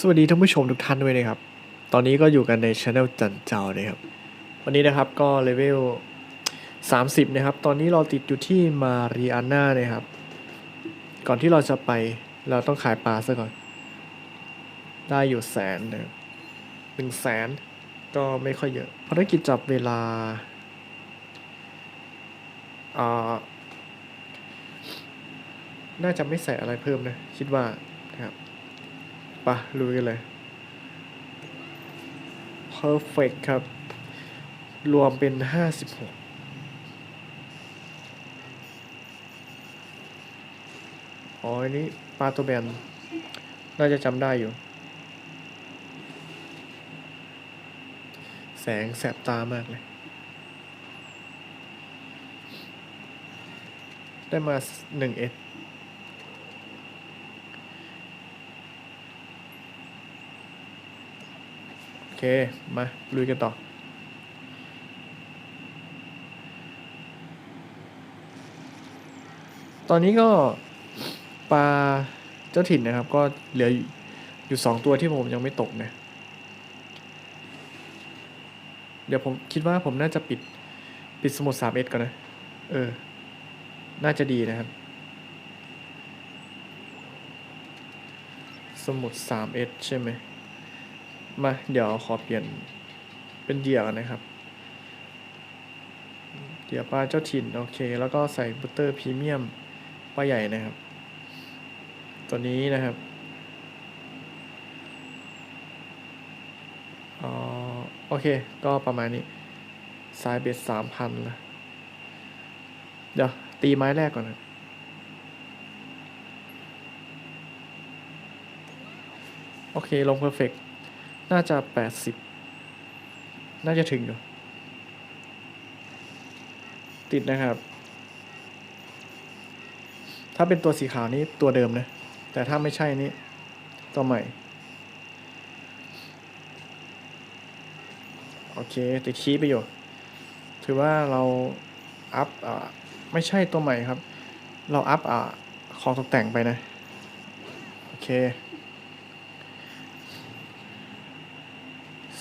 สวัสดีท่านผู้ชมทุกท่านด้วยนะครับ ตอนนี้ก็อยู่กันในช anel จันเจ้านะครับ วันนี้นะครับก็เลเวล 30 นะครับ ตอนนี้เราติดอยู่ที่มาริอาน่านะครับ ก่อนที่เราจะไปเราต้องขายปลาซะก่อน ได้อยู่แสนนะครับหนึ่งแสนก็ไม่ค่อยเยอะภารกิจจับเวลาอ่าน่าจะไม่ใส่อะไรเพิ่มนะ คิดว่านะครับ ปะลุยกันเลย perfect ครับ รวมเป็น 56อ๋ออันนี้ปลาตัวแบน น่าจะจำได้อยู่ แสงแสบตามากเลย ได้มา1เอสโอเมา ลุยกันต่อ ตอนนี้ก็ปลาเจ้าถิ่นนะครับ ก็เหลืออยู่อยู่สองตัวที่ผมยังไม่ตกนะ เดี๋ยวผมคิดว่าผมน่าจะปิดปิดสมุด 3S ก่อนนะ เออ น่าจะดีนะครับ สมุด 3S ใช่ไหม มา เดี๋ยวขอเปลี่ยนเป็นเหยื่อก่อนนะครับเหยื่อปลาเจ้าถิ่น โอเค แล้วก็ใส่บุตเตอร์พรีเมียมปลาใหญ่นะครับ ตัวนี้นะครับอ๋อโอเค ก็ประมาณนี้สายเบ็ดสามพันละเดี๋ยว ตีไม้แรกก่อนนะโอเค ลงเพอร์เฟก น่าจะแปดสิบน่าจะถึงอยู่ ติดนะครับ ถ้าเป็นตัวสีขาวนี้ตัวเดิมนะ แต่ถ้าไม่ใช่นี้ตัวใหม่ โอเค ติดคีย์ไปอยู่ ถือว่าเราอัพอ่าไม่ใช่ตัวใหม่ครับ เราอัพอ่าของตกแต่งไปนะ โอเค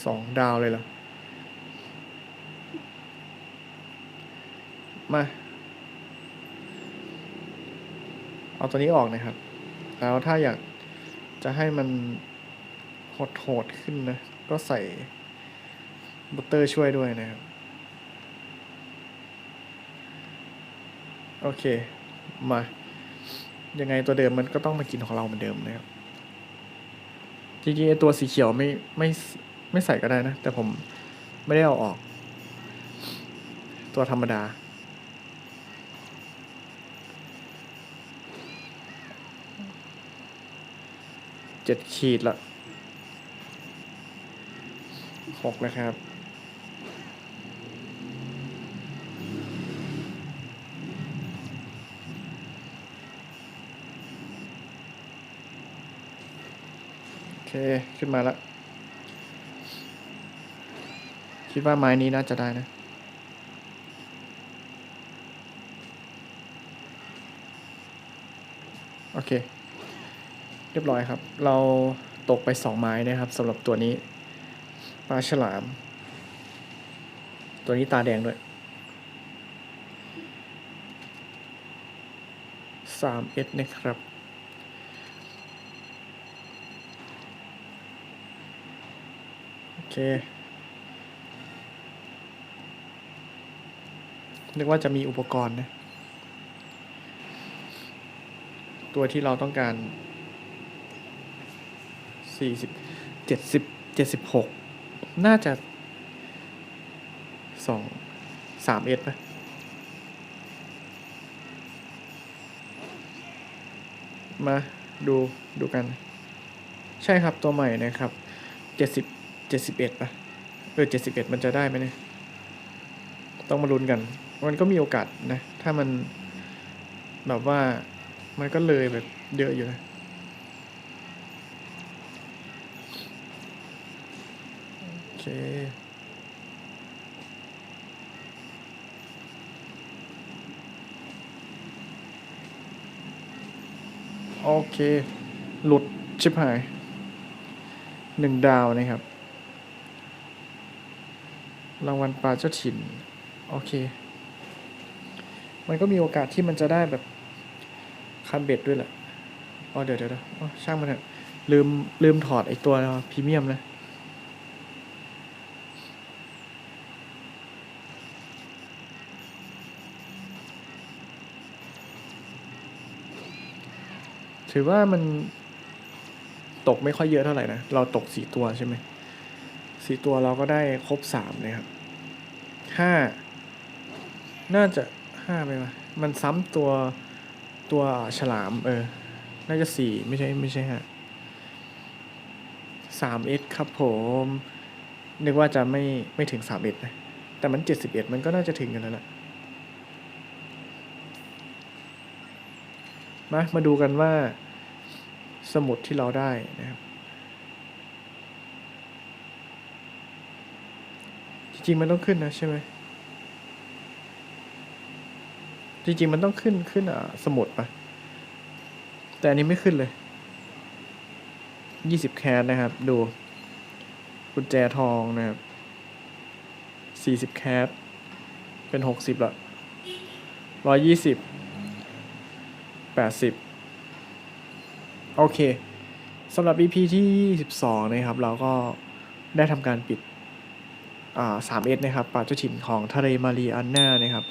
สองดาวเลยเหรอ มา เอาตัวนี้ออกนะครับ แล้วถ้าอยากจะให้มันโหดๆขึ้นนะ ก็ใส่บัตเตอร์ช่วยด้วยนะครับ โอเค มา ยังไงตัวเดิมมันก็ต้องมากินของเราเหมือนเดิมนะครับจริงๆไอตัวสีเขียวไม่ไม่ ไม่ใส่ก็ได้นะ แต่ผมไม่ได้เอาออก ตัวธรรมดา เจ็ดขีดละหกนะครับโอเคขึ้นมาแล้ว คิดว่าไม้นี้น่าจะได้นะโอเค เรียบร้อยครับ เราตกไปสองไม้นะครับสำหรับตัวนี้ปลาฉลาม ตัวนี้ตาแดงด้วยสามเอสนะครับ โอเค นึกว่าจะมีอุปกรณ์นะ ตัวที่เราต้องการสี่สิบเจ็ดสิบเจ็ดสิบหกน่าจะสองสามเอ็ดปะมาดูดูกัน ใช่ครับตัวใหม่นะครับเจ็ดสิบเจ็ดสิบเอ็ดปะเออเจ็ดสิบเอ็ดมันจะได้ไหมเนี่ย ต้องมาลุ้นกัน มันก็มีโอกาสนะ ถ้ามันแบบว่ามันก็เลยแบบเยอะอยู่นะโอเคโอเค หลุดชิบหายหนึ่งดาวนะครับ รางวัลปลาเจ้าถิ่น โอเค มันก็มีโอกาสที่มันจะได้แบบคันเบ็ดด้วยแหละอ๋อเดี๋ยวเดี๋ยวเดี๋ยวช่างมันเถอะลืมลืมถอดไอตัวพรีเมียมนะถือว่ามันตกไม่ค่อยเยอะเท่าไหร่นะ เราตกสี่ตัวใช่ไหมสี่ตัวเราก็ได้ครบสามเลยครับห้าน่าจะ ห้าไปวะมันซ้ำตัวตัวฉลาม เออ น่าจะสี่ไม่ใช่ไม่ใช่ห้าสามเอสครับผม นึกว่าจะไม่ไม่ถึงสามเอ็ดนะ แต่มันเจ็ดสิบเอ็ดมันก็น่าจะถึงกันแล้วแหละมามาดูกันว่าสมุดที่เราได้นะครับ จริงๆ มันต้องขึ้นนะใช่ไหม จริงๆมันต้องขึ้นขึ้นอะสมุดปะแต่อันนี้ไม่ขึ้นเลยยี่สิบแคสนะครับ ดูกุญแจทองนะครับสี่สิบแคสเป็นหกสิบละร้อยยี่สิบแปดสิบโอเคสำหรับ EP ที่22นะครับ เราก็ได้ทำการปิด อ่าสามเอสนะครับป่าเจ้าถิ่นของทะเลมารีอันนานะครับ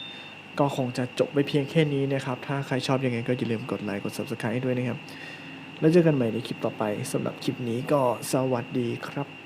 ก็คงจะจบไปเพียงแค่นี้นะครับ ถ้าใครชอบยังไงก็อย่าลืมกดไลค์กด Subscribe ให้ด้วยนะครับ แล้วเจอกันใหม่ในคลิปต่อไปสำหรับคลิปนี้ก็สวัสดีครับ